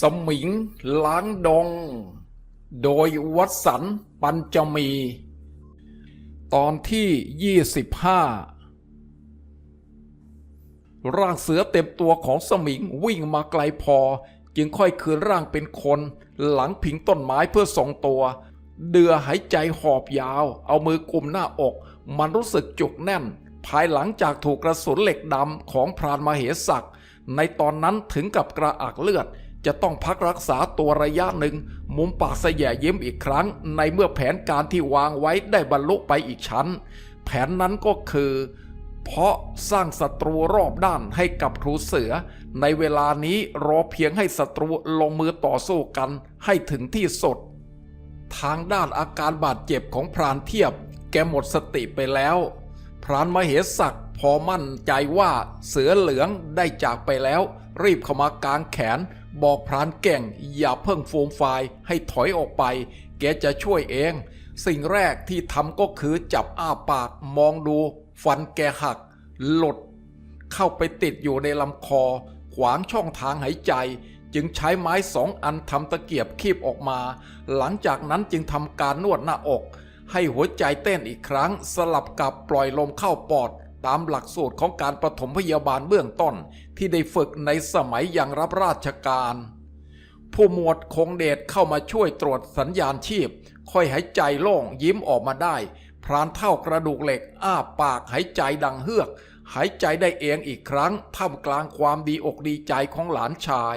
สมิงล้างดง โดยวัดสันปัญจมี ตอนที่ 25 ร่างเสือเต็มตัวของสมิงวิ่งมาไกลพอ จึงค่อยคืนร่างเป็นคนหลังพิงต้นไม้เพื่อทรงตัว เดือหายใจหอบยาว เอามือกุมหน้าอก มันรู้สึกจุกแน่น ภายหลังจากถูกกระสุนเหล็กดำของพรานมาเหสักในตอนนั้นถึงกับกระอักเลือด จะต้องพักรักษาตัวระยะหนึ่ง มุมปากเสยะยิ้มอีกครั้ง ในเมื่อแผนการที่วางไว้ได้บรรลุไปอีกชั้น แผนนั้นก็คือ เพราะสร้างศัตรูรอบด้านให้กับครูเสือ ในเวลานี้รอเพียงให้ศัตรูลงมือต่อสู้กันให้ถึงที่สุด ทางด้านอาการบาดเจ็บของพรานเทียบ แกหมดสติไปแล้ว พรานมเหสักพอมั่นใจว่าเสือเหลืองได้จากไปแล้ว รีบเข้ามากางแขน บอกพรานเก่งอย่าเพิ่งโฟูมฟายให้ถอยออกไป แกจะช่วยเอง สิ่งแรกที่ทำก็คือจับอ้าปากมองดู ฟันแกหัก หลด เข้าไปติดอยู่ในลำคอ ขวางช่องทางหายใจ จึงใช้ไม้สองอันทำตะเกียบคีบออกมา หลังจากนั้นจึงทำการนวดหน้าอก ให้หัวใจเต้นอีกครั้งสลับกับปล่อยลมเข้าปอด ตามหลักสูตรของการปฐมพยาบาลเบื้องต้นที่ได้ฝึกในสมัยยังรับราชการ ผู้หมวดคงเดชเข้ามาช่วยตรวจสัญญาณชีพ ค่อยหายใจโล่งยิ้มออกมาได้ พรานเท่ากระดูกเหล็ก อ้าปากหายใจดังเฮือก หายใจได้เองอีกครั้งท่ามกลางความดีอกดีใจของหลานชาย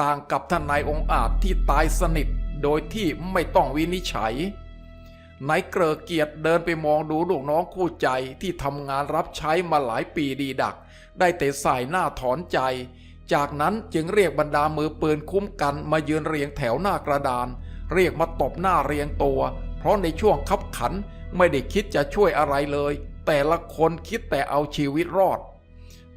ต่างกับท่านนายองค์อาจที่ตายสนิทโดยที่ไม่ต้องวินิจฉัย นายเกรอเกียรติเดินไปมองดูลูกน้องคู่ใจที่ทำงานรับใช้มาหลายปีดีดัก ได้แต่ใส่หน้าถอนใจ จากนั้นจึงเรียกบรรดามือปืนคุ้มกันมายืนเรียงแถวหน้ากระดาน เรียกมาตบหน้าเรียงตัว เพราะในช่วงคับขันไม่ได้คิดจะช่วยอะไรเลย แต่ละคนคิดแต่เอาชีวิตรอด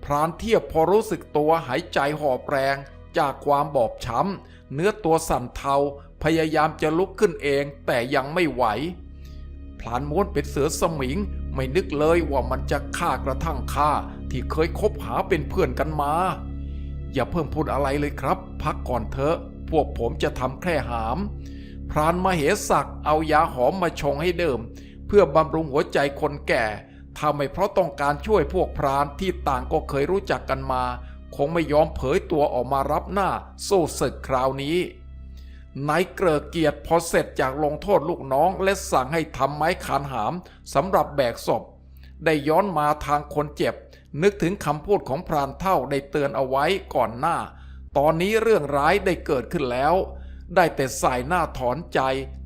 พรานเทียบพอรู้สึกตัวหายใจหอบแรง จากความบอบช้ำเนื้อตัวสั่นเทาพยายามจะลุกขึ้นเองแต่ยังไม่ไหว พลานม้วนเป็นเสือสมิง ไม่นึกเลยว่ามันจะฆ่ากระทั่งข้าที่เคยคบหาเป็นเพื่อนกันมา อย่าเพิ่มพูดอะไรเลยครับ พักก่อนเถอะ พวกผมจะทำแค่หาม พรานมาเหสักเอายาหอมมาชงให้เดิม เพื่อบำรุงหัวใจคนแก่ถ้าไม่เพราะต้องการช่วยพวกพรานที่ต่างก็เคยรู้จักกันมา คงไม่ยอมเผยตัวออกมารับหน้า สู้ศึกคราวนี้ นายเกรอเกียรติพอเสร็จจากลงโทษลูกน้องและสั่งให้ทำไม้ขานหามสำหรับแบกศพ ได้ย้อนมาทางคนเจ็บ นึกถึงคำพูดของพรานเท่าได้เตือนเอาไว้ก่อนหน้า ตอนนี้เรื่องร้ายได้เกิดขึ้นแล้ว ได้แต่ใส่หน้าถอนใจ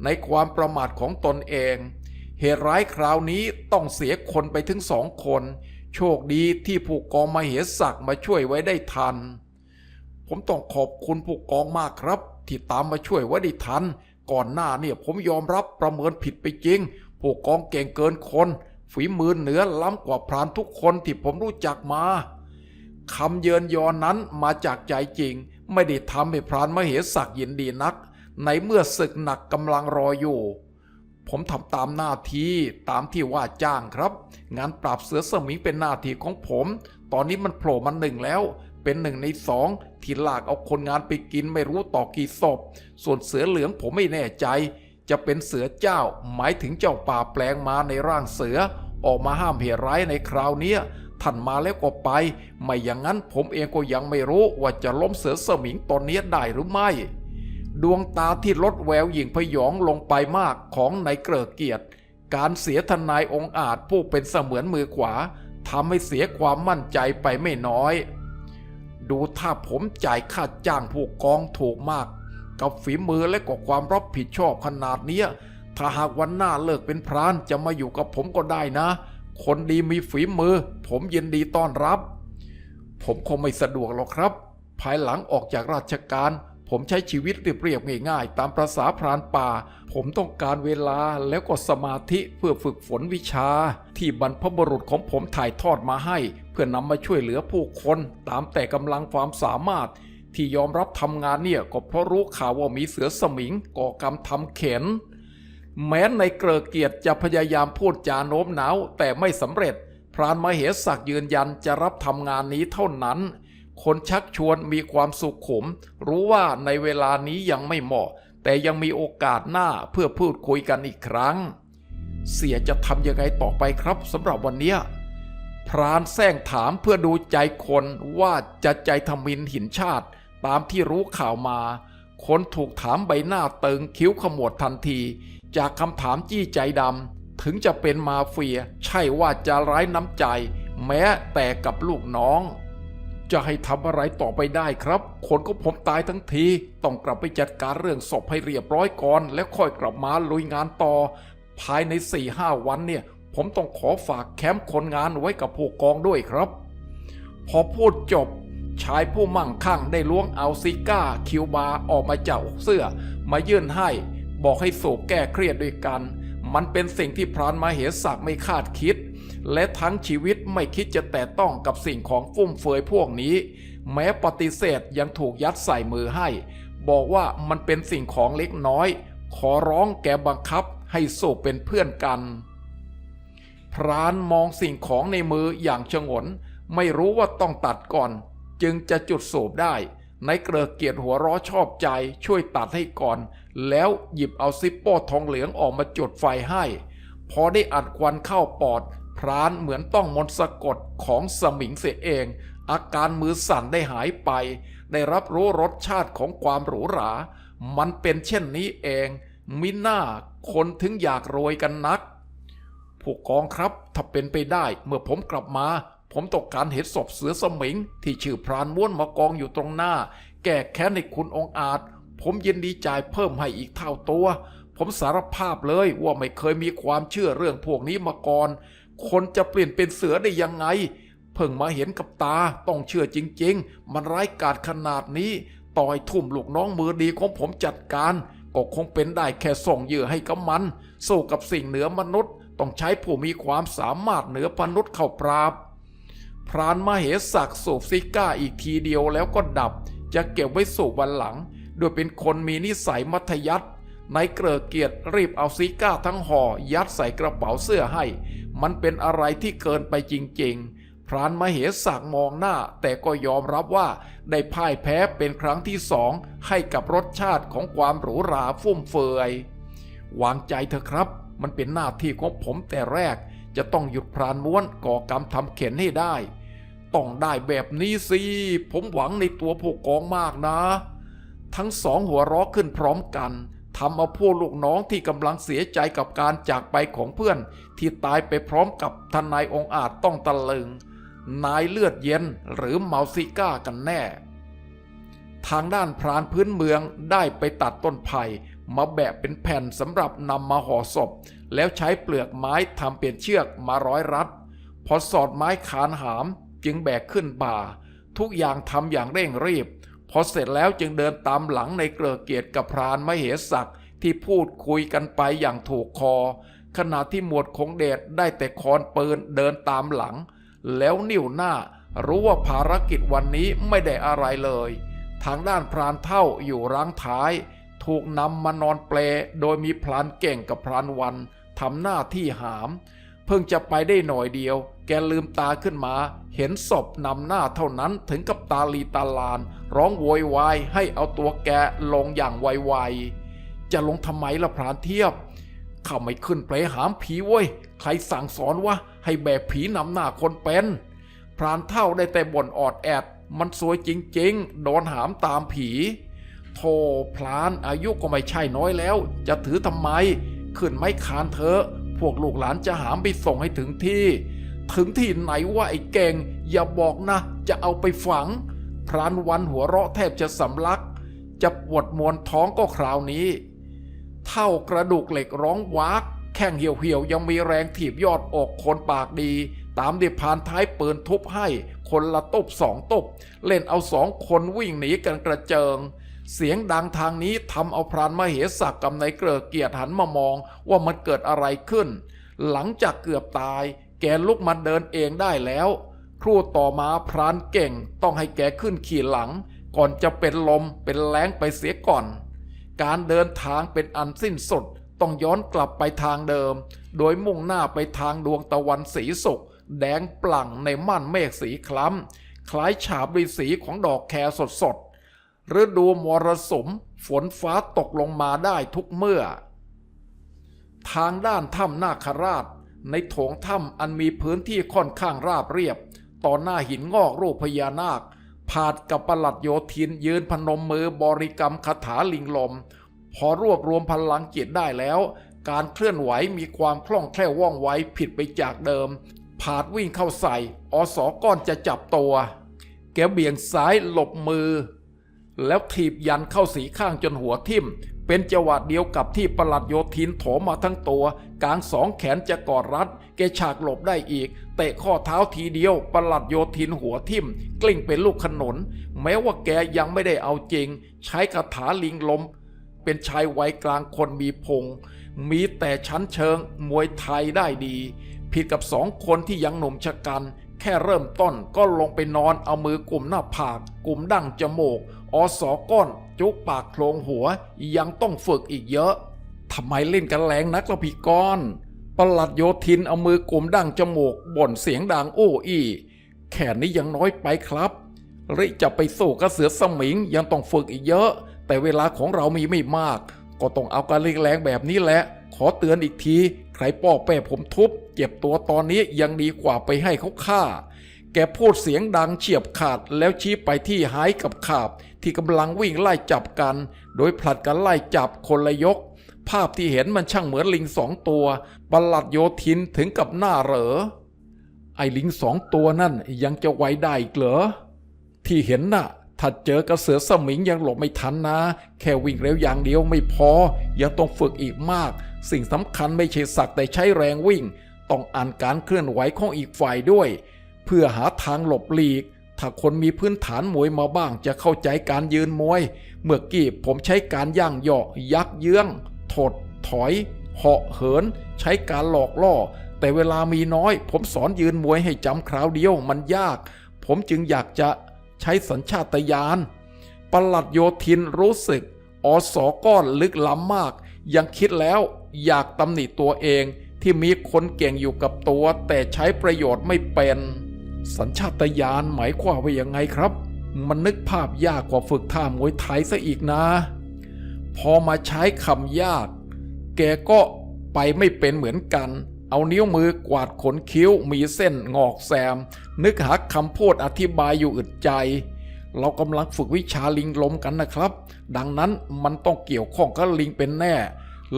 ในความประมาทของตนเอง เหตุร้ายคราวนี้ต้องเสียคนไปถึงสองคน โชคดีที่ผู้กองมาเหสักมาช่วยไว้ได้ทัน ผมต้องขอบคุณผู้กองมากครับ ที่ตามมาช่วยไว้ได้ทัน ก่อนหน้าเนี่ยผมยอมรับประเมินผิดไปจริง ผู้กองเก่งเกินคน ฝีมือเหนือล้ำกว่าพรานทุกคนที่ผมรู้จักมาคำเยินยอนั้นมาจากใจจริง ไม่ได้ทำให้พรานมเหสักยินดีนัก ในเมื่อศึกหนักกำลังรออยู่ ผมทำตามหน้าที่ตามที่ว่าจ้างครับ งานปราบเสือสมิงเป็นหน้าที่ของผม ตอนนี้มันโผล่มาหนึ่งแล้ว เป็นหนึ่งในสองที่ลากเอาคนงานไปกินไม่รู้ต่อกี่ศพ ส่วนเสือเหลืองผมไม่แน่ใจ จะเป็นเสือเจ้าหมายถึงเจ้าป่าแปลงมาในร่างเสือ ออกมาห้ามเหตุร้ายในคราวนี้ท่านมาแล้วก็ไป ไม่อย่างนั้นผมเองก็ยังไม่รู้ว่าจะล้มเสือสมิงตอนนี้ได้หรือไม่ ดวงตาที่ลดแววหยิ่งพยองลงไปมากของนายเกริกเกียรติ การเสียทนายองอาจผู้เป็นเสมือนมือขวาทำให้เสียความมั่นใจไปไม่น้อย ดูถ้าผมจ่ายค่าจ้างผู้กองถูกมาก กับฝีมือและกับความรับผิดชอบขนาดเนี้ยถ้าหากวันหน้าเลิกเป็นพรานจะมาอยู่กับผมก็ได้นะ คนดีมีฝีมือ ผมยินดีต้อนรับ ผมคงไม่สะดวกหรอกครับ ภายหลังออกจากราชการ ผมใช้ชีวิตเรียบๆง่ายๆ ตามประษาพรานป่า ผมต้องการเวลาแล้วก็สมาธิเพื่อฝึกฝนวิชา ที่บรรพบุรุษของผมถ่ายทอดมาให้ เพื่อนำมาช่วยเหลือผู้คนตามแต่กำลังความสามารถ ที่ยอมรับทำงานเนี่ยก็เพราะรู้ข่าวว่ามีเสือสมิงก่อกรรมทำเข็น แม้ในเกรอเกียรติจะพยายามพูดจาโน้มน้าวแต่ไม่สำเร็จ พรานมเหสักยืนยันจะรับทำงานนี้เท่านั้น คนชักชวนมีความสุขขม รู้ว่าในเวลานี้ยังไม่เหมาะ แต่ยังมีโอกาสหน้าเพื่อพูดคุยกันอีกครั้ง เสียจะทำยังไงต่อไปครับสำหรับวันเนี้ยพรานแซงถามเพื่อดูใจคนว่าจะใจทมินหินชาติ ตามที่รู้ข่าวมา คนถูกถามใบหน้าเติงคิ้วขมวดทันที จากคำถามจี้ใจดำถึงจะเป็นมาเฟีย ใช่ว่าจะร้ายน้ำใจ แม้แต่กับลูกน้อง จะให้ทำอะไรต่อไปได้ครับ คนก็ผมตายทั้งที ต้องกลับไปจัดการเรื่องศพให้เรียบร้อยก่อน แล้วค่อยกลับมาลุยงานต่อ ภายใน4ี่ห้าวันเนี่ย ผมต้องขอฝากแคมป์คนงานไว้กับผู้กองด้วยครับ พอพูดจบ ชายผู้มั่งคั่งได้ล้วงเอาซิก้า คิวบาออกมาจากเสื้อ มายื่นให้ บอกให้สูบแก้เครียดด้วยกัน มันเป็นสิ่งที่พรานมาเหศักไม่คาดคิด และทั้งชีวิตไม่คิดจะแตะต้องกับสิ่งของฟุ่มเฟือยพวกนี้ แม้ปฏิเสธยังถูกยัดใส่มือให้ บอกว่ามันเป็นสิ่งของเล็กน้อย ขอร้องแกบังคับให้สูบเป็นเพื่อนกัน พรานมองสิ่งของในมืออย่างชงน ไม่รู้ว่าต้องตัดก่อน จึงจะจุดสูบได้ในเกลือเกียรติหัวร้อชอบใจช่วยตัดให้ก่อน แล้วหยิบเอาซิปโป้ทองเหลืองออกมาจุดไฟให้ พอได้อัดควันเข้าปอด พรานเหมือนต้องมนต์สะกดของสมิงเสียเอง อาการมือสั่นได้หายไป ได้รับรู้รสชาติของความหรูหรา มันเป็นเช่นนี้เอง มิน่าคนถึงอยากรวยกันนัก ผู้กองครับถ้าเป็นไปได้เมื่อผมกลับมา ผมต้องการเห็นศพเสือสมิง ที่ชื่อพรานม้วนมากองอยู่ตรงหน้า แก้แค้นในคุณองอาจ ผมยินดีจ่ายเพิ่มให้อีกเท่าตัวผมสารภาพเลยว่าไม่เคยมีความเชื่อเรื่องพวกนี้มาก่อน คนจะเปลี่ยนเป็นเสือได้ยังไง เพิ่งมาเห็นกับตาต้องเชื่อจริง ๆ มันร้ายกาจขนาดนี้ ต่อยทุ่มลูกน้องมือดีของผมจัดการ ก็คงเป็นได้แค่ส่งเหยื่อให้กับมัน สู้กับสิ่งเหนือมนุษย์ต้องใช้ผู้มีความสามารถเหนือมนุษย์เข้าปราบ พรานมาเหศักสูบซิก้าอีกทีเดียวแล้วก็ดับ จะเก็บไว้สูบวันหลัง โดยเป็นคนมีนิสัยมัธยัติในเกลือเกียรติรีบเอาซิก้าทั้งห่อยัดใส่กระเป๋าเสื้อให้ มันเป็นอะไรที่เกินไปจริง ๆ พรานมาเหศักมองหน้า แต่ก็ยอมรับว่าได้พ่ายแพ้เป็นครั้งที่สองให้กับรสชาติของความหรูหราฟุ่มเฟือยวางใจเถอะครับ มันเป็นหน้าที่ของผมแต่แรก จะต้องหยุดพรานม้วนก่อกรรมทำเข็นให้ได้ ต้องได้แบบนี้สิ ผมหวังในตัวผู้กองมากนะ ทั้งสองหัวเราะขึ้นพร้อมกัน ทำเอาพวกลูกน้องที่กำลังเสียใจกับการจากไปของเพื่อน ที่ตายไปพร้อมกับทนายองอาจต้องตะลึง นายเลือดเย็นหรือเมาซิก้ากันแน่ ทางด้านพรานพื้นเมืองได้ไปตัดต้นไผ่มาแบะเป็นแผ่นสำหรับนำมาห่อศพ แล้วใช้เปลือกไม้ทำเป็นเชือกมาร้อยรัด พอสอดไม้ขานหามจึงแบกขึ้นบ่า ทุกอย่างทำอย่างเร่งรีบ พอเสร็จแล้วจึงเดินตามหลังในเกลือเกียรติกับพรานมเหศักที่พูดคุยกันไปอย่างถูกคอ ขณะที่หมวดคงเดชได้แต่คอนปืนเดินตามหลัง แล้วนิ่วหน้ารู้ว่าภารกิจวันนี้ไม่ได้อะไรเลย ทางด้านพรานเท่าอยู่รังท้าย ถูกนำมานอนเปลโดยมีพรานเก่งกับพรานวันทำหน้าที่หาม พิ่งจะไปได้หน่อยเดียว แกลืมตาขึ้นมา เห็นศพนำหน้าเท่านั้นถึงกับตาลีตาลาน ร้องโวยวายให้เอาตัวแกลงอย่างไวๆ จะลงทำไมล่ะพรานเทียบข้าไม่ขึ้นไปหามผีเว้ย ใครสั่งสอนวะให้แบกผีนำหน้าคนเป็น พรานเท่าได้แต่บ่นออดแอด มันสวยจริงๆ โดนหามตามผี โธ่พลานอายุก็ไม่ใช่น้อยแล้ว จะถือทำไม ขึ้นไม่คานเถอะ พวกลูกหลานจะหามไปส่งให้ถึงที่ ถึงที่ไหนว่าไอ้เก่ง อย่าบอกนะ จะเอาไปฝัง พรานวันหัวเราะแทบจะสำลัก จะปวดมวนท้องก็คราวนี้ เท่ากระดูกเหล็กร้องวากแข้งเหี่ยวๆยังมีแรงถีบยอดอกคนปากดี ตามเดียพานท้ายปืนทุบให้ คนละตบสองตบ เล่นเอาสองคนวิ่งหนีกันกระเจิง เสียงดังทางนี้ทำเอาพรานมเหสักกับนายเกลือเกียรติหันมามองว่ามันเกิดอะไรขึ้น หลังจากเกือบตาย แกลุกมาเดินเองได้แล้ว ครู่ต่อมาพรานเก่งต้องให้แกขึ้นขี่หลัง ก่อนจะเป็นลมเป็นแรงไปเสียก่อน การเดินทางเป็นอันสิ้นสุดต้องย้อนกลับไปทางเดิม โดยมุ่งหน้าไปทางดวงตะวันสีสุกแดงปลั่งในม่านเมฆสีคล้ำคล้ายฉาบด้วยสีของดอกแครสดๆ ฤดูมรสุมฝนฟ้าตกลงมาได้ทุกเมื่อ ทางด้านถ้ำนาคราช ในโถงถ้ำอันมีพื้นที่ค่อนข้างราบเรียบ ต่อหน้าหินงอกรูปพญานาค ผาดกับประหลัดโยธินยืนพนมมือบริกรรมคาถาลิงลม พอรวบรวมพลังจิตได้แล้ว การเคลื่อนไหวมีความคล่องแคล่วว่องไวผิดไปจากเดิม ผาดวิ่งเข้าใส่ อสอก้อนจะจับตัว แกเบี่ยงซ้ายหลบมือ แล้วถีบยันเข้าสีข้างจนหัวทิ่ม เป็นจังหวะเดียวกับที่ประหลัดโยธินโถมมาทั้งตัว กลางสองแขนจะกอดรัด แกฉากหลบได้อีก เตะข้อเท้าทีเดียวประหลัดโยธินหัวทิ่ม กลิ้งเป็นลูกขนน แม้ว่าแกยังไม่ได้เอาจริง ใช้คาถาลิงลม เป็นชายวัยกลางคนมีพง มีแต่ชั้นเชิงมวยไทยได้ดี ผิดกับสองคนที่ยังหนุ่มชะกัน แค่เริ่มต้นก็ลงไปนอนเอามือกลุ่มหน้าผากกลุ่มดั้งจมูก อสอก้อนจุกปากโคลงหัวยังต้องฝึกอีกเยอะทำไมเล่นกันแรงนักละพี่ก้อนประหลัดโยธินเอามือกลมดั้งจมูกบ่นเสียงดังโอ้อี้แค่นี้ยังน้อยไปครับริจะไปสู้กับเสือสมิงยังต้องฝึกอีกเยอะ แต่เวลาของเรามีไม่มาก ก็ต้องเอาการเล่นแรงแบบนี้แหละ ขอเตือนอีกที ใครป้อแป้ผมทุบ เจ็บตัวตอนนี้ยังดีกว่าไปให้เขาฆ่า แกพูดเสียงดังเฉียบขาดแล้วชี้ไปที่หายกับขาบ ที่กำลังวิ่งไล่จับกัน โดยผลัดกันไล่จับคนละยก ภาพที่เห็นมันช่างเหมือนลิงสองตัวประหลัดโยธินถึงกับหน้าเหรอ ไอ้ลิงสองตัวนั่นยังจะไว้ได้อีกเหรอ ที่เห็นน่ะถ้าเจอกระเสือสมิงยังหลบไม่ทันนะ แค่วิ่งเร็วอย่างเดียวไม่พอ ยังต้องฝึกอีกมาก สิ่งสำคัญไม่ใช่สักแต่ใช้แรงวิ่ง ต้องอ่านการเคลื่อนไหวของอีกฝ่ายด้วย เพื่อหาทางหลบหลีก ถ้าคนมีพื้นฐานมวยมาบ้างจะเข้าใจการยืนมวย เมื่อกี้ผมใช้การย่างเหยาะยักเยื้อง ถด ถอยเหาะเหิน ใช้การหลอกล่อ แต่เวลามีน้อย ผมสอนยืนมวยให้จำคราวเดียวมันยาก ผมจึงอยากจะใช้สัญชาตญาณประหลัดโยธินรู้สึก อสอก้อนลึกล้ำมาก ยังคิดแล้วอยากตำหนิตัวเองที่มีคนเก่งอยู่กับตัว แต่ใช้ประโยชน์ไม่เป็น สัญชาตญาณหมายความว่ายังไงครับ มันนึกภาพยากกว่าฝึกท่ามวยไทยซะอีกนะ พอมาใช้คำยาก แกก็ไปไม่เป็นเหมือนกัน เอานิ้วมือกวาดขนคิ้วมีเส้นงอกแซม นึกหาคำพูดอธิบายอยู่อึดใจ เรากำลังฝึกวิชาลิงลมกันนะครับ ดังนั้นมันต้องเกี่ยวข้องกับลิงเป็นแน่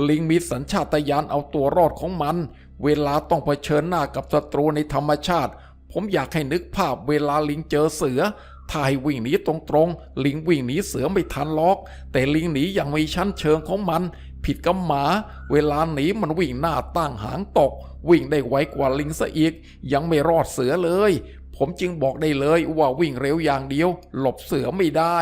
ลิงมีสัญชาตญาณเอาตัวรอดของมัน เวลาต้องเผชิญหน้ากับศัตรูในธรรมชาติ ผมอยากให้นึกภาพเวลาลิงเจอเสือถ้าให้วิ่งหนีตรงๆ ลิงวิ่งหนีเสือไม่ทันล็อก แต่ลิงหนีอย่างมีชั้นเชิงของมัน ผิดกับหมา เวลาหนีมันวิ่งหน้าตั้งหางตก วิ่งได้ไวกว่าลิงซะอีก ยังไม่รอดเสือเลย ผมจึงบอกได้เลยว่าวิ่งเร็วอย่างเดียว หลบเสือไม่ได้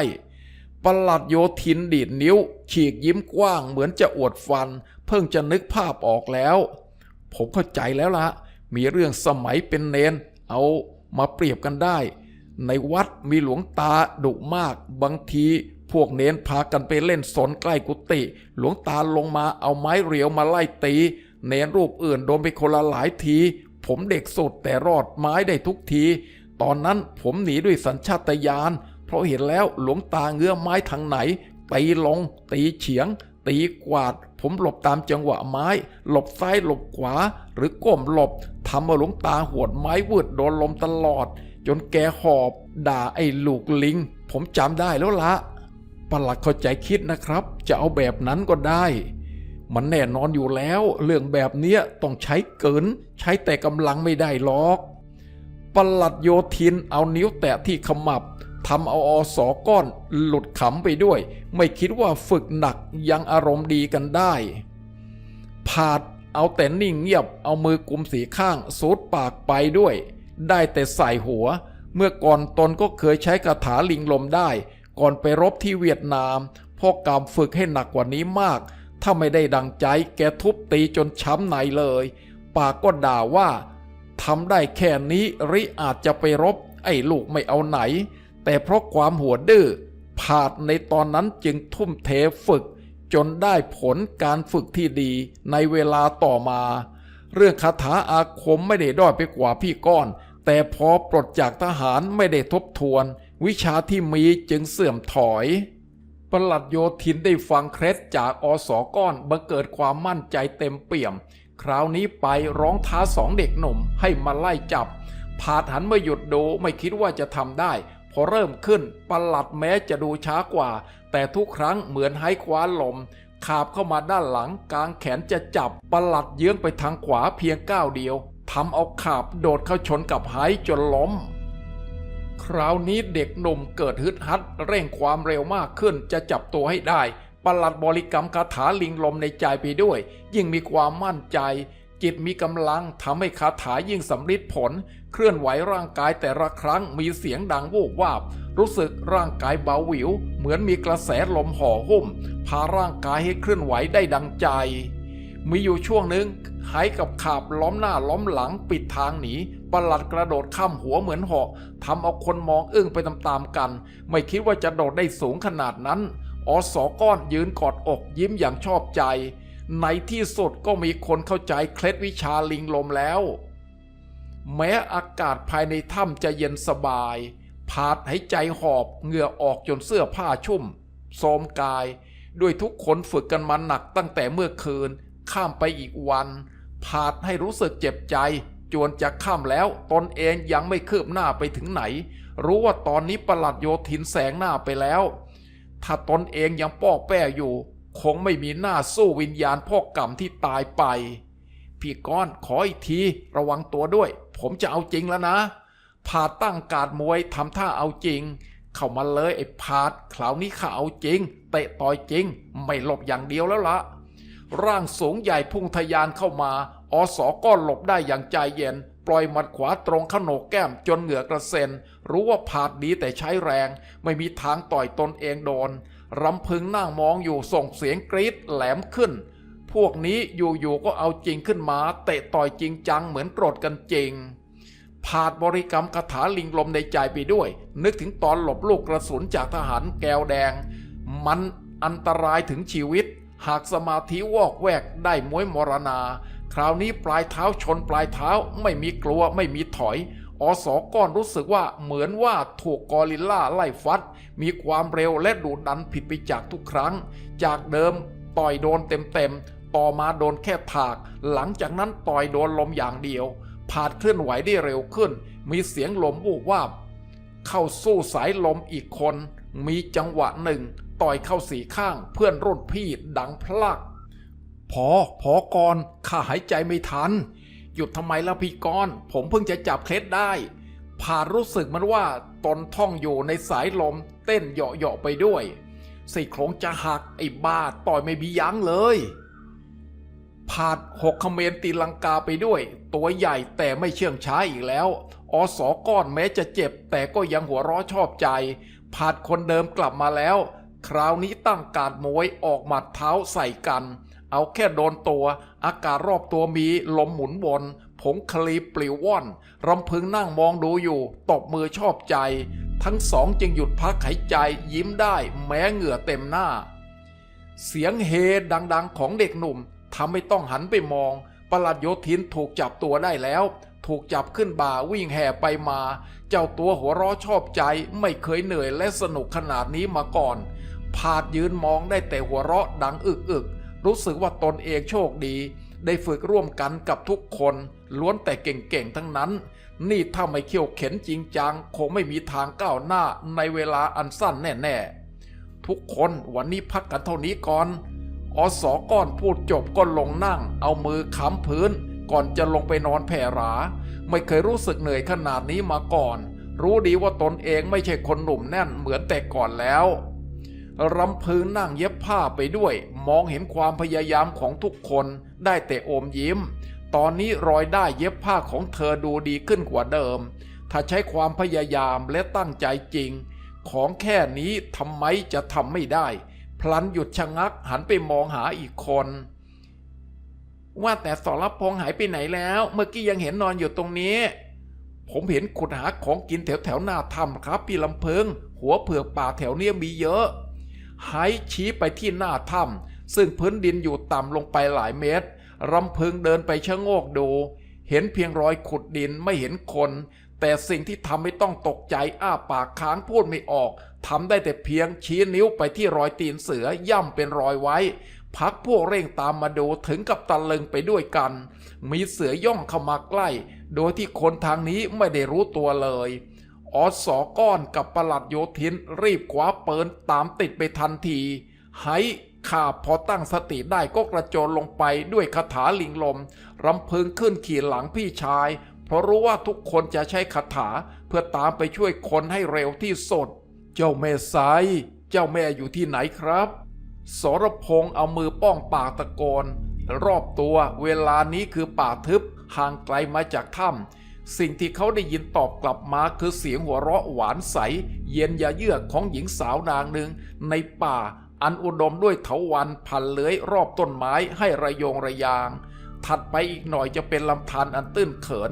ประหลัดโยธินดีดนิ้ว ฉีกยิ้มกว้างเหมือนจะอวดฟัน เพิ่งจะนึกภาพออกแล้ว ผมเข้าใจแล้วละมีเรื่องสมัยเป็นเนน เอามาเปรียบกันได้ ในวัดมีหลวงตาดุมาก บางทีพวกเนนพากันไปเล่นสนใกล้กุฏิหลวงตาลงมาเอาไม้เรียวมาไล่ตี เนนรูปอื่นโดนไปคนละหลายที ผมเด็กสุดแต่รอดไม้ได้ทุกที ตอนนั้นผมหนีด้วยสัญชาตญาณเพราะเห็นแล้วหลวงตาเงื้อไม้ทางไหนตีลง ตีเฉียง ตีกวาด ผมหลบตามจังหวะไม้ หลบซ้ายหลบขวา หรือก้มหลบทำเอาหลวงตาหวดไม้วืดโดนลมตลอด จนแกหอบด่าไอ้ลูกลิง ผมจำได้แล้วละประหลัดเข้าใจคิดนะครับ จะเอาแบบนั้นก็ได้ มันแน่นอนอยู่แล้ว เรื่องแบบเนี้ยต้องใช้เกิน ใช้แต่กำลังไม่ได้หรอกประหลัดโยธินเอานิ้วแตะที่ขมับ ทำเอาอสอก้อนหลุดขำไปด้วย ไม่คิดว่าฝึกหนักยังอารมณ์ดีกันได้ผาดเอาแต่นิ่งเงียบเอามือกุมสีข้างสูดปากไปด้วย ได้แต่ใส่หัว เมื่อก่อนตนก็เคยใช้คาถาลิงลมได้ ก่อนไปรบที่เวียดนามพ่อกรรมฝึกให้หนักกว่านี้มาก ถ้าไม่ได้ดังใจแกทุบตีจนช้ำในเลย ปากก็ด่าว่าทำได้แค่นี้ริอาจจะไปรบ ไอ้ลูกไม่เอาไหน แต่เพราะความหัวดื้อผาดในตอนนั้นจึงทุ่มเทฝึก จนได้ผลการฝึกที่ดีในเวลาต่อมา เรื่องคาถาอาคมไม่ได้ด้อยไปกว่าพี่ก้อน แต่พอปลดจากทหารไม่ได้ทบทวน วิชาที่มีจึงเสื่อมถอยประหลัดโยธินได้ฟังเคล็ดจากอสอก้อนบังเกิดความมั่นใจเต็มเปี่ยม คราวนี้ไปร้องท้าสองเด็กหนุ่มให้มาไล่จับ ผาดหันมาหยุดดูไม่คิดว่าจะทำได้ พอเริ่มขึ้นประหลัดแม้จะดูช้ากว่า แต่ทุกครั้งเหมือนให้คว้าลมขาบเข้ามาด้านหลังกลางแขนจะจับประหลัดเยื้องไปทางขวาเพียงก้าวเดียวทำเอาขาบโดดเข้าชนกับไหจนล้ม คราวนี้เด็กหนุ่มเกิดฮึดฮัดเร่งความเร็วมากขึ้นจะจับตัวให้ได้ประหลัดบริกรรมคาถาลิงลมในใจไปด้วย ยิ่งมีความมั่นใจ จิตมีกำลังทำให้คาถายิ่งสำฤทธิ์ผล เคลื่อนไหวร่างกายแต่ละครั้งมีเสียงดังวูบวาบ รู้สึกร่างกายเบาหวิว เหมือนมีกระแสลมห่อหุ้ม พาร่างกายให้เคลื่อนไหวได้ดังใจ มีอยู่ช่วงหนึ่งหายกับขาบล้อมหน้าล้อมหลังปิดทางหนีประหลัดกระโดดข้ามหัวเหมือนหาะทำเอาคนมองอึ้งไปตามๆกัน ไม่คิดว่าจะโดดได้สูงขนาดนั้นอสอก้อนยืนกอดอกยิ้มอย่างชอบใจ ในที่สุดก็มีคนเข้าใจเคล็ดวิชาลิงลมแล้ว แม้อากาศภายในถ้ำจะเย็นสบาย ผาดหายใจหอบเหงื่อออกจนเสื้อผ้าชุ่มโทรมกาย ด้วยทุกคนฝึกกันมาหนักตั้งแต่เมื่อคืน ข้ามไปอีกวัน ผาดให้รู้สึกเจ็บใจ จวนจะข้ามแล้ว ตนเองยังไม่คืบหน้าไปถึงไหน รู้ว่าตอนนี้ประหลัดโยธินแสงหน้าไปแล้ว ถ้าตนเองยังป้อแป้อยู่ คงไม่มีหน้าสู้วิญญาณพ่อกรรมที่ตายไป พี่ก้อนขออีกทีระวังตัวด้วย ผมจะเอาจริงแล้วนะผาตั้งการมวยทำท่าเอาจริง เข้ามาเลยไอ้ผาดคราวนี้ข้าเอาจริง เตะต่อยจริง ไม่หลบอย่างเดียวแล้วละร่างสูงใหญ่พุ่งทะยานเข้ามาอสอก็หลบได้อย่างใจเย็น ปล่อยหมัดขวาตรงขโหนกแก้มจนเหงื่อกระเซ็น รู้ว่าผาดดีแต่ใช้แรง ไม่มีทางต่อยตนเองโดนรำพึงนั่งมองอยู่ส่งเสียงกรี๊ดแหลมขึ้น พวกนี้อยู่ๆก็เอาจริงขึ้นมา เตะต่อยจริงจังเหมือนโกรธกันจริง ผาดบริกรรมคาถาลิงลมในใจไปด้วย นึกถึงตอนหลบลูกกระสุนจากทหารแก้วแดง มันอันตรายถึงชีวิต หากสมาธิวอกแวกได้มวยมรณา คราวนี้ปลายเท้าชนปลายเท้าไม่มีกลัวไม่มีถอยอสอก้อนรู้สึกว่าเหมือนว่าถูกกอริลล่าไล่ฟัด มีความเร็วและดูดันผิดไปจากทุกครั้ง จากเดิมต่อยโดนเต็มๆ ต่อมาโดนแค่ถาก หลังจากนั้นต่อยโดนลมอย่างเดียว ผาดเคลื่อนไหวได้เร็วขึ้น มีเสียงลมวูบวาบเข้าสู้สายลมอีกคน มีจังหวะหนึ่ง ต่อยเข้าสีข้างเพื่อนรุ่นพี่ดังพลัก พอพอก่อนข้าหายใจไม่ทัน หยุดทำไมล่ะพี่กรผมเพิ่งจะจับเคล็ดได้ผ่านรู้สึกมันว่าตนท่องอยู่ในสายลม เต้นเหาะๆไปด้วย สี่โครงจะหักไอ้บ้าต่อยไม่มียั้งเลย ผาดหกเขมรตีลังกาไปด้วย ตัวใหญ่แต่ไม่เชื่องช้าอีกแล้ว อสอก้อนแม้จะเจ็บ แต่ก็ยังหัวเราะชอบใจ ผาดคนเดิมกลับมาแล้ว คราวนี้ตั้งการมวยออกหมัดเท้าใส่กัน เอาแค่โดนตัว อากาศรอบตัวมีลมหมุนวนผงคลีปลิวว่อนรำพึงนั่งมองดูอยู่ ตบมือชอบใจ ทั้งสองจึงหยุดพักหายใจยิ้มได้แม้เหงื่อเต็มหน้า เสียงเฮดังๆของเด็กหนุ่ม ทำให้ต้องหันไปมอง ประหลัดโยธินถูกจับตัวได้แล้ว ถูกจับขึ้นบ่าวิ่งแห่ไปมา เจ้าตัวหัวเราะชอบใจไม่เคยเหนื่อยและสนุกขนาดนี้มาก่อน ผาดยืนมองได้แต่หัวเราะดังอึกอึกรู้สึกว่าตนเองโชคดี ได้ฝึกร่วมกันกับทุกคนล้วนแต่เก่งๆทั้งนั้น นี่ถ้าไม่เขี่ยวเข็นจริงจัง คงไม่มีทางก้าวหน้าในเวลาอันสั้นแน่ ๆ ทุกคนวันนี้พักกันเท่านี้ก่อน อสอก้อนพูดจบก็ลงนั่ง เอามือค้ำพื้น ก่อนจะลงไปนอนแผ่หรา ไม่เคยรู้สึกเหนื่อยขนาดนี้มาก่อน รู้ดีว่าตนเองไม่ใช่คนหนุ่มแน่นเหมือนแต่ก่อนแล้วรำพึงนั่งเย็บผ้าไปด้วย มองเห็นความพยายามของทุกคนได้แต่โอมยิ้ม ตอนนี้รอยได้เย็บผ้าของเธอดูดีขึ้นกว่าเดิม ถ้าใช้ความพยายามและตั้งใจจริง ของแค่นี้ทำไมจะทำไม่ได้ พลันหยุดชะงักหันไปมองหาอีกคน ว่าแต่สรพงษ์หายไปไหนแล้ว เมื่อกี้ยังเห็นนอนอยู่ตรงนี้ ผมเห็นขุดหาของกินแถวแถวหน้าถ้ำครับ พี่ลำเพิง หัวเผือกป่าแถวเนี้ยมีเยอะหายชี้ไปที่หน้าถ้ำซึ่งพื้นดินอยู่ต่ำลงไปหลายเมตรรำเพึงเดินไปชะโงกดู เห็นเพียงรอยขุดดินไม่เห็นคน แต่สิ่งที่ทำให้ต้องตกใจอ้าปากค้างพูดไม่ออกทำได้แต่เพียงชี้นิ้วไปที่รอยตีนเสือย่ำเป็นรอยไว้ พักพวกเร่งตามมาดูถึงกับตะลึงไปด้วยกัน มีเสือย่องเข้ามาใกล้ โดยที่คนทางนี้ไม่ได้รู้ตัวเลยออสอก้อนกับประหลัดโยธินรีบคว้าปืนตามติดไปทันที ไฮข้าพอตั้งสติได้ก็กระโจนลงไปด้วยคาถาลิงลมรำพึงขึ้นขี่หลังพี่ชาย เพราะรู้ว่าทุกคนจะใช้คาถาเพื่อตามไปช่วยคนให้เร็วที่สุด เจ้าแม่ไซเจ้าแม่อยู่ที่ไหนครับ สรพงษ์เอามือป้องปากตะโกน รอบตัวเวลานี้คือป่าทึบห่างไกลมาจากถ้ำสิ่งที่เขาได้ยินตอบกลับมาคือเสียงหัวเราะหวานใส เย็นยาเยือกของหญิงสาวนางหนึ่งในป่าอันอุดมด้วยเถาวันพันเลื้อยรอบต้นไม้ให้ระยงระยาง ถัดไปอีกหน่อยจะเป็นลำธารอันตื้นเขิน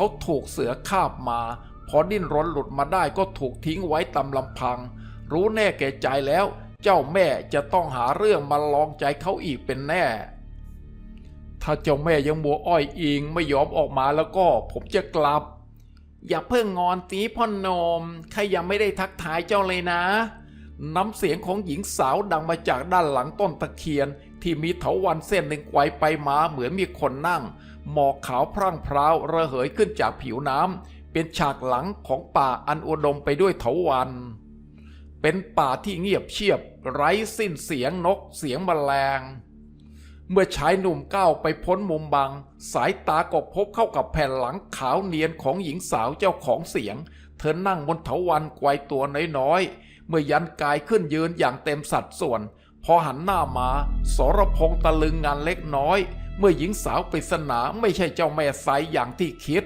เขาถูกเสือคาบมา พอดิ้นรนหลุดมาได้ก็ถูกทิ้งไว้ตามลำพัง รู้แน่แก่ใจแล้ว เจ้าแม่จะต้องหาเรื่องมาลองใจเขาอีกเป็นแน่ ถ้าเจ้าแม่ยังมัวอ้อยอิงไม่ยอมออกมาแล้วก็ผมจะกลับ อย่าเพิ่งงอนตีพ่อนมใครยังไม่ได้ทักทายเจ้าเลยนะ น้ำเสียงของหญิงสาวดังมาจากด้านหลังต้นตะเคียนที่มีเถาวันเส้นหนึ่งไกวไปมาเหมือนมีคนนั่ง หมอกขาวพร่างพราวระเหยขึ้นจากผิวน้ำเป็นฉากหลังของป่าอันอุดมไปด้วยเถาวัน เป็นป่าที่เงียบเชียบ ไร้สิ้นเสียงนกเสียงแมลง เมื่อชายหนุ่มก้าวไปพ้นมุมบัง สายตาก็พบเข้ากับแผ่นหลังขาวเนียนของหญิงสาวเจ้าของเสียง เธอนั่งบนเถาวันไกวตัวน้อยๆเมื่อยันกายขึ้นยืนอย่างเต็มสัดส่วนพอหันหน้ามา สรพงษ์ตะลึงงานเล็กน้อย เมื่อหญิงสาวปริศนาไม่ใช่เจ้าแม่ไซอย่างที่คิด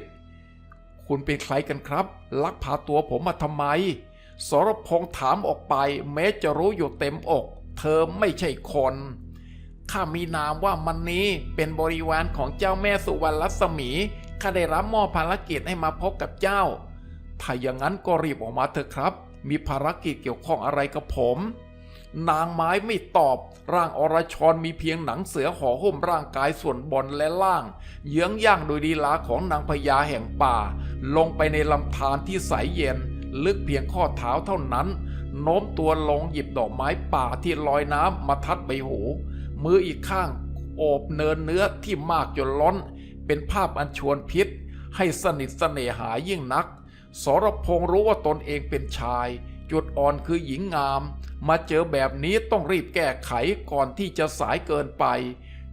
คุณเป็นใครกันครับ ลักพาตัวผมมาทำไม สรพงษ์ถามออกไป แม้จะรู้อยู่เต็มอก เธอไม่ใช่คนข้ามีนามว่ามันนี้เป็นบริวารของเจ้าแม่สุวรรณรัศมีข้าได้รับมอบภารกิจให้มาพบกับเจ้า ถ้าอย่างนั้นก็รีบออกมาเถอะครับ มีภารกิจเกี่ยวข้องอะไรกับผม นางไม้ไม่ตอบ ร่างอรชรมีเพียงหนังเสือห่อหุ้มร่างกายส่วนบนและล่าง เยื้องย่างโดยดีลาของนางพญาแห่งป่า ลงไปในลำธารที่ใสเย็น ลึกเพียงข้อเท้าเท่านั้น โน้มตัวลงหยิบดอกไม้ป่าที่ลอยน้ำมาทัดใบหู มืออีกข้างโอบเนินเนื้อที่มากจนล้น เป็นภาพอันชวนพิษ ให้สนิทเสน่หายิ่งนัก สรพงรู้ว่าตนเองเป็นชาย จุดอ่อนคือหญิงงาม มาเจอแบบนี้ต้องรีบแก้ไขก่อนที่จะสายเกินไป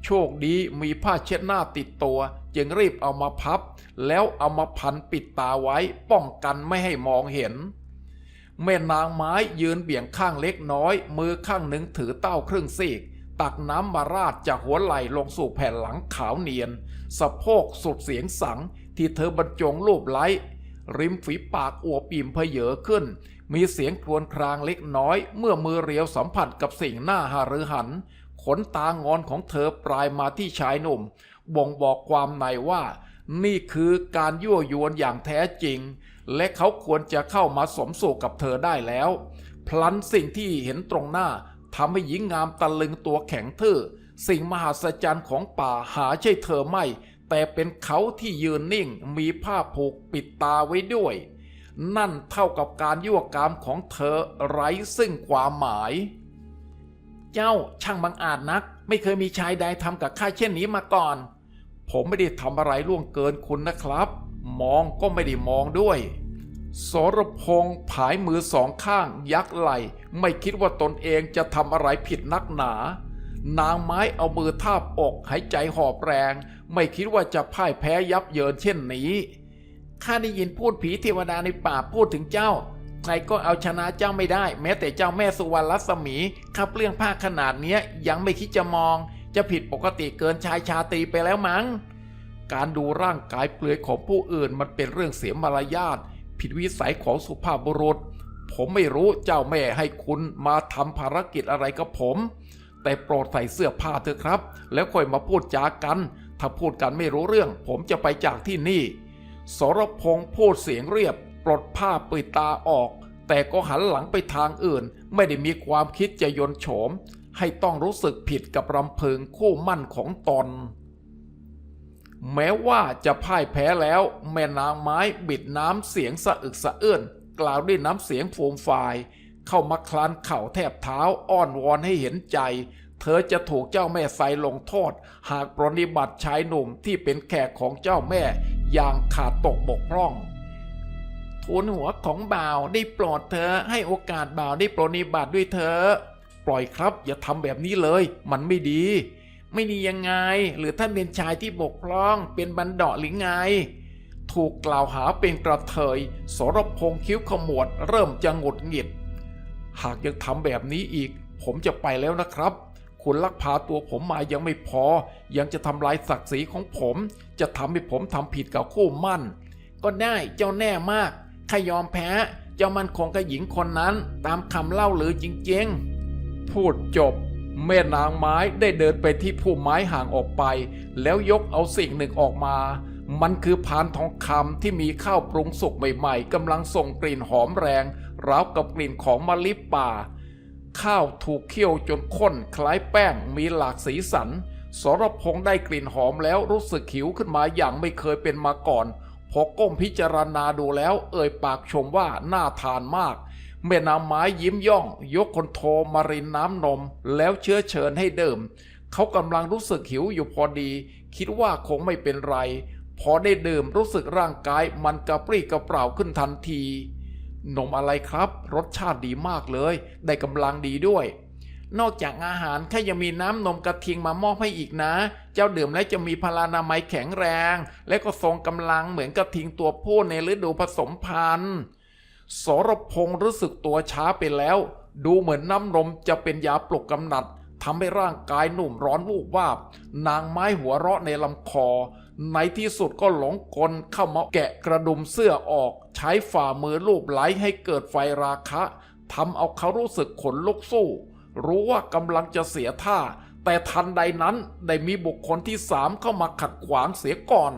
โชคดีมีผ้าเช็ดหน้าติดตัว จึงรีบเอามาพับ แล้วเอามาพันปิดตาไว้ป้องกันไม่ให้มองเห็น แม่นางไม้ยืนเบี่ยงข้างเล็กน้อย มือข้างหนึ่งถือเต้าครึ่งซีก ตักน้ำมาราดจากหัวไหล่ลงสู่แผ่นหลังขาวเนียน สะโพกสุดเสียงสังที่เธอบรรจงรูปไล้ริมฝีปากอวบอิ่มเพเยอขึ้น มีเสียงครวญครางเล็กน้อย เมื่อมือเรียวสัมผัสกับสิ่งหน้าหารือหัน ขนตางอนของเธอปลายมาที่ชายหนุ่ม บ่งบอกความในว่า นี่คือการยั่วยวนอย่างแท้จริง และเขาควรจะเข้ามาสมสู่กับเธอได้แล้ว พลันสิ่งที่เห็นตรงหน้าทำให้หญิงงามตะลึงตัวแข็งทื่อสิ่งมหัศจรรย์ของป่าหาใช่เธอไม่ แต่เป็นเขาที่ยืนนิ่งมีผ้าผูกปิดตาไว้ด้วย นั่นเท่ากับการยั่วกามของเธอไร้ซึ่งความหมาย เจ้าช่างบังอาจนัก ไม่เคยมีชายใดทำกับข้าเช่นนี้มาก่อน ผมไม่ได้ทำอะไรล่วงเกินคุณนะครับ มองก็ไม่ได้มองด้วยสรพงษ์ผายมือสองข้างยักไหล ไม่คิดว่าตนเองจะทำอะไรผิดนักหนา นางไม้เอามือทาบอกหายใจหอบแรง ไม่คิดว่าจะพ่ายแพ้ยับเยินเช่นนี้ ข้าได้ยินพูดผีเทวดาในป่าพูดถึงเจ้าใครก็เอาชนะเจ้าไม่ได้ แม้แต่เจ้าแม่สุวรรณรัศมีขับเรื่องผ้าขนาดเนี้ยยังไม่คิดจะมอง จะผิดปกติเกินชายชาตรีไปแล้วมั้ง การดูร่างกายเปลือยของผู้อื่นมันเป็นเรื่องเสียมารยาทผิดวิสัยของสุภาพบุรุษ ผมไม่รู้เจ้าแม่ให้คุณมาทำภารกิจอะไรกับผม แต่โปรดใส่เสื้อผ้าเถอะครับ แล้วค่อยมาพูดจากัน ถ้าพูดกันไม่รู้เรื่อง ผมจะไปจากที่นี่ สรพงษ์พูดเสียงเรียบ ปลดผ้าปิดตาออก แต่ก็หันหลังไปทางอื่น ไม่ได้มีความคิดจะยนโฉม ให้ต้องรู้สึกผิดกับรำพึงคู่มั่นของตน แม้ว่าจะพ่ายแพ้แล้ว แม่นางไม้บิดน้ำเสียงสะอึกสะเอื้อนกล่าวด้วยน้ำเสียงโฟมฟาย เข้ามาคลานเข่าแทบเท้าอ้อนวอนให้เห็นใจ เธอจะถูกเจ้าแม่ไซลงโทษ หากปรนิบัติชายหนุ่มที่เป็นแขกของเจ้าแม่อย่างขาดตกบกพร่องทูลหัวของบ่าวได้โปรดเธอให้โอกาสบ่าวได้ปรนิบัติด้วยเธอ ปล่อยครับอย่าทำแบบนี้เลย มันไม่ดี ไม่ดียังไง หรือท่านเป็นชายที่บกพร่องเป็นบันดาหรือไง ถูกกล่าวหาเป็นกระเทยสรพงคิ้วขมวดเริ่มจะหงุดหงิด หากยังทำแบบนี้อีก ผมจะไปแล้วนะครับ คุณลักพาตัวผมมายังไม่พอ ยังจะทำลายศักดิ์ศรีของผม จะทำให้ผมทำผิดกับคู่มั่น ก็ได้เจ้าแน่มากข้ายอมแพ้ เจ้ามันคงกับหญิงคนนั้น ตามคำเล่าหรือจริงๆ พูดจบ แม่นางไม้ได้เดินไปที่ผู้ไม้ห่างออกไป แล้วยกเอาสิ่งหนึ่งออกมา มันคือพานทองคำที่มีข้าวปรุงสุกใหม่ๆกำลังส่งกลิ่นหอมแรงราวกับกลิ่นของมะลิป่า ข้าวถูกเคี่ยวจนข้นคล้ายแป้งมีหลากสีสัน สรพงษ์ได้กลิ่นหอมแล้วรู้สึกหิวขึ้นมาอย่างไม่เคยเป็นมาก่อน พอก้มพิจารณาดูแล้ว เอ่ยปากชมว่าน่าทานมาก แม่นางไม้ยิ้มย่อง ยกคนโทมารินน้ำนม แล้วเชื้อเชิญให้เดิม เขากำลังรู้สึกหิวอยู่พอดี คิดว่าคงไม่เป็นไร พอได้ดื่มรู้สึกร่างกายมันกระปรี้กระเปร่าขึ้นทันที นมอะไรครับ รสชาติดีมากเลย ได้กำลังดีด้วย นอกจากอาหารข้ายังมีน้ำนมกระทิงมามอบให้อีกนะ เจ้าดื่มแล้วจะมีพลานามัยแข็งแรง และก็ทรงกำลังเหมือนกระทิงตัวผู้ในฤดูผสมพันธุ์สรพงษ์รู้สึกตัวช้าไปแล้ว ดูเหมือนน้ำนมจะเป็นยาปลุกกำหนัดทำให้ร่างกายหนุ่มร้อนวูบวาบ นางไม้หัวเราะในลำคอ ในที่สุดก็หลงกลเข้ามาแกะกระดุมเสื้อออก ใช้ฝ่ามือลูบไล้ให้เกิดไฟราคะทำเอาเขารู้สึกขนลุกสู้ รู้ว่ากำลังจะเสียท่า แต่ทันใดนั้นได้มีบุคคลที่สามเข้ามาขัดขวางเสียก่อน